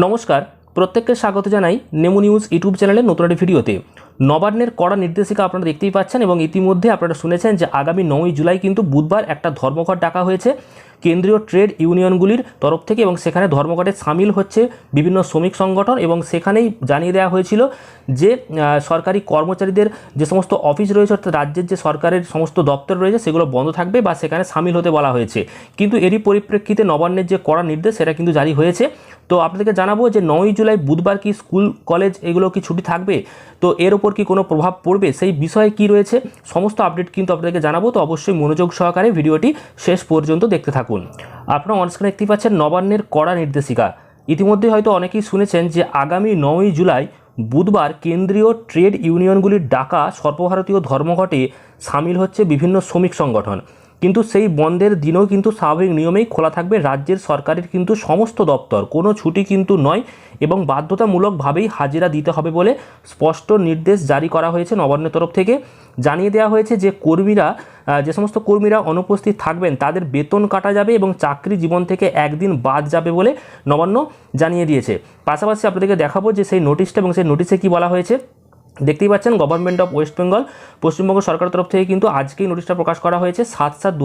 নমস্কার, প্রত্যেককে স্বাগত জানাই নেমু নিউজ ইউটিউব চ্যানেলের নতুন একটি ভিডিওতে। নবান্নের কড়া নির্দেশিকা আপনারা দেখতেই পাচ্ছেন এবং ইতিমধ্যে আপনারা শুনেছেন যে আগামী নয়ই জুলাই কিন্তু বুধবার একটা ধর্মঘট ডাকা হয়েছে। কেন্দ্রীয় ট্রেড ইউনিয়নগুলির তরফ থেকে এবং সেখানে ধর্মঘটে সামিল হচ্ছে বিভিন্ন শ্রমিক সংগঠন এবং সেখানেই জানিয়ে দেওয়া হয়েছিল যে সরকারি কর্মচারীদের যে সমস্ত অফিস রয়েছে অর্থাৎ রাজ্যের যে সরকারের সমস্ত দপ্তর রয়েছে সেগুলো বন্ধ থাকবে বা সেখানে সামিল হতে বলা হয়েছে। কিন্তু এরই পরিপ্রেক্ষিতে নবান্নের যে কড়া নির্দেশ সেটা কিন্তু জারি হয়েছে। তো আপনাদেরকে জানাব যে, নয়ই জুলাই বুধবার কি স্কুল, কলেজ এগুলো কি ছুটি থাকবে? তো এর ওপর কি কোনো প্রভাব পড়বে? সেই বিষয়ে কি রয়েছে? সমস্ত আপডেট কিন্তু আপনাদেরকে জানাব। তো অবশ্যই মনোযোগ সহকারে ভিডিওটি শেষ পর্যন্ত দেখতে থাকুন। আপনারা অনস্ক্রিনে দেখতে পাচ্ছেন নবান্নের কড়া নির্দেশিকা। ইতিমধ্যে হয়তো অনেকেই শুনেছেন যে আগামী নয়ই জুলাই বুধবার কেন্দ্রীয় ট্রেড ইউনিয়নগুলির ডাকা সর্বভারতীয় ধর্মঘটে সামিল হচ্ছে বিভিন্ন শ্রমিক সংগঠন। কিন্তু সেই বন্ধের দিনেও কিন্তু স্বাভাবিক নিয়মেই খোলা থাকবে। রাজ্যের সরকারের কিন্তু সমস্ত দপ্তর, কোনো ছুটি কিন্তু নয় এবং বাধ্যতামূলকভাবেই হাজিরা দিতে হবে বলে স্পষ্ট নির্দেশ জারি করা হয়েছে নবান্নের তরফ থেকে। জানিয়ে দেওয়া হয়েছে যে কর্মীরা যে সমস্ত কর্মীরা অনুপস্থিত থাকবেন, তাদের বেতন কাটা যাবে এবং চাকরি জীবন থেকে একদিন বাদ যাবে বলে নবান্ন জানিয়ে দিয়েছে। পাশাপাশি আপনাদেরকে দেখাবো যে সেই নোটিশটা এবং সেই নোটিশে কি বলা হয়েছে। দেখতেই পাচ্ছেন government of West Bengal Paschimbanga সরকারের তরফ থেকে কিন্তু আজকেই নোটিশটা প্রকাশ করা হয়েছে সাত সাত দু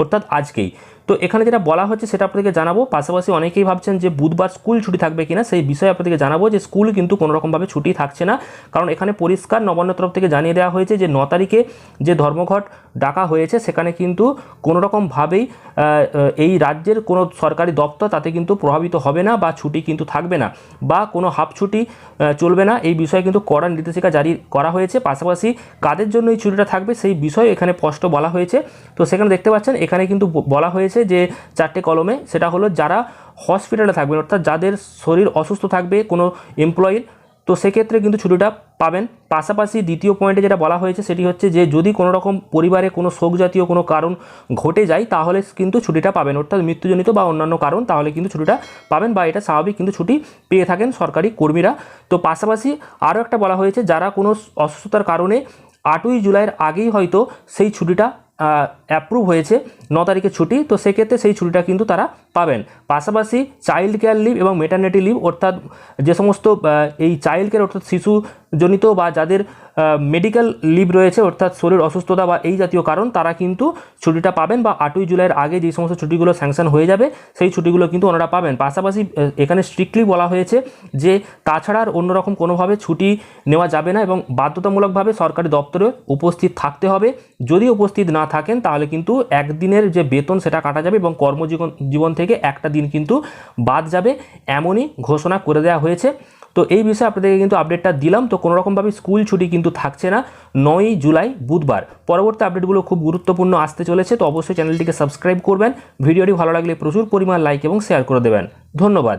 অর্থাৎ আজকেই। তো এখানে যেটা বলা হচ্ছে সেটা আপনাদেরকে জানাব। পাশাপাশি অনেকেই ভাবছেন যে বুধবার স্কুল ছুটি থাকবে কিনা সেই বিষয়ে আপনাদেরকে জানাব যে স্কুল কিন্তু কোনো রকমভাবে ছুটি থাকছে না। কারণ এখানে পরিষ্কার নবান্ন তরফ থেকে জানিয়ে দেওয়া হয়েছে যে ন তারিখে যে ধর্মঘট ডাকা হয়েছে সেখানে কিন্তু কোনো রকমভাবেই আহ, আহ, এই রাজ্যের কোনো সরকারি দপ্তর তাতে কিন্তু প্রভাবিত হবে না বা ছুটি কিন্তু থাকবে না বা কোনো হাফ ছুটি চলবে না। এই বিষয়ে কিন্তু কড়া নির্দেশিকা জারি করা হয়েছে। পাশাপাশি কাদের জন্য এই ছুটিটা থাকবে সেই বিষয়ে এখানে স্পষ্ট বলা হয়েছে। তো সেখানে দেখতে পাচ্ছেন এখানে কিন্তু বলা হয়েছে যে চারটে কলমে সেটা হলো যারা হসপিটালে থাকবেন, অর্থাৎ যাদের শরীর অসুস্থ থাকবে কোনো এমপ্লয়ির তো সেক্ষেত্রে কিন্তু ছুটিটা পাবেন। পাশাপাশি দ্বিতীয় পয়েন্টে যেটা বলা হয়েছে সেটি হচ্ছে যে যদি কোনো রকম পরিবারে কোনো শোক জাতীয় কোনো কারণ ঘটে যায়, তাহলে কিন্তু ছুটিটা পাবেন। অর্থাৎ মৃত্যুজনিত বা অন্যান্য কারণ, তাহলে কিন্তু ছুটিটা পাবেন বা এটা স্বাভাবিক কিন্তু ছুটি পেয়ে থাকেন সরকারি কর্মীরা। তো পাশাপাশি আরও একটা বলা হয়েছে, যারা কোনো অসুস্থতার কারণে আটই জুলাইয়ের আগেই হয়তো সেই ছুটিটা অ্যাপ্রুভ হয়েছে ন তারিখে ছুটি, তো সেক্ষেত্রে সেই ছুটিটা কিন্তু তারা পাবেন। পাশাপাশি চাইল্ড কেয়ার লিভ এবং মেটার্নিটি লিভ অর্থাৎ যে সমস্ত এই চাইল্ড কেয়ার অর্থাৎ শিশুজনিত বা যাদের মেডিকেল লিভ রয়েছে, অর্থাৎ শরীর অসুস্থতা বা এই জাতীয় কারণ, তারা কিন্তু ছুটিটা পাবেন বা আটই জুলাইয়ের আগে যে সমস্ত ছুটিগুলো স্যাংশন হয়ে যাবে, সেই ছুটিগুলো কিন্তু ওনারা পাবেন। পাশাপাশি এখানে স্ট্রিক্টলি বলা হয়েছে যে তাছাড়া আর অন্যরকম কোনোভাবে ছুটি নেওয়া যাবে না এবং বাধ্যতামূলকভাবে সরকারি দপ্তরে উপস্থিত থাকতে হবে। যদি উপস্থিত না থাকেন, তাহলে কিন্তু একদিনের যে বেতন সেটা কাটা যাবে এবং কর্মজীবন, জীবন থেকে একটা দিন কিন্তু বাদ যাবে এমনই ঘোষণা করে দেওয়া হয়েছে। তো এই বিষয়ে আপনাদেরকে কিন্তু আপডেটটা দিলাম। তো কোনো রকমভাবে স্কুল ছুটি কিন্তু থাকছে না, নয়ই জুলাই, বুধবার। পরবর্তী আপডেটগুলো খুব গুরুত্বপূর্ণ আসতে চলেছে, তো অবশ্যই চ্যানেলটিকে সাবস্ক্রাইব করবেন। ভিডিওটি ভালো লাগলে প্রচুর পরিমাণ লাইক এবং শেয়ার করে দেবেন। ধন্যবাদ।